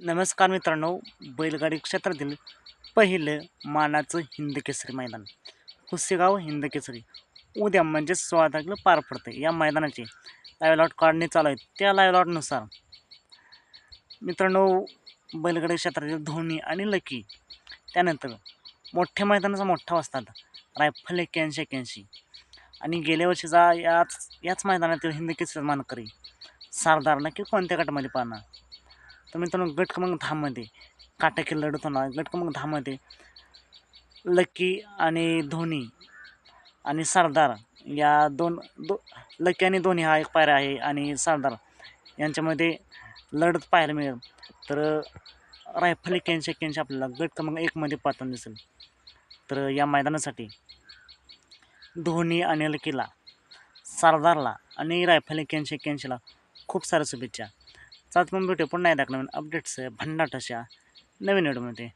नमस्कार मित्रांनो बैलगाडी क्षेत्रातील पहिलं मानाचं हिंदकेसरी मैदान. कुसेगाव हिंदकेसरी. उद्या म्हणजे सोळा तारखेला पार पडते या मैदानाचे लाईव्ह लॉट काढणे चालू आहे. त्या लाईव्ह लॉटनुसार मित्रांनो बैलगाडी क्षेत्रातील धोनी आणि लकी त्यानंतर मोठ्या मैदानाचा मोठा वाजतात रायफल एक्क्याऐंशी एक्क्याऐंशी आणि गेल्या वर्षीचा याच याच मैदानातील हिंदकेसरी मानकरी सरदार नक्की कोणत्या गटामध्ये पाहणार? तर मित्रांनो गट क्रमांक दहामध्ये काटाकी लढत होणार गट क्रमांक दहामध्ये लकी आणि धोनी आणि सरदार या दोन दो लकी आणि धोनी हा एक पायरा आहे आणि सरदार यांच्यामध्ये लढत पाहायला मिळेल. तर रायफल एक्क्याऐंशी एक्क्याऐंशी आपल्याला गट क्रमांक एकमध्ये पाहताना दिसेल. तर या मैदानासाठी धोनी आणि लकीला सरदारला आणि रायफल एक्क्याऐंशी एक्क्याऐंशीला खूप साऱ्या शुभेच्छा. चालत मग भेटू पुन्हा एकदा नवीन अपडेट्स भन्नाट अशा नवीन व्हिडिओमध्ये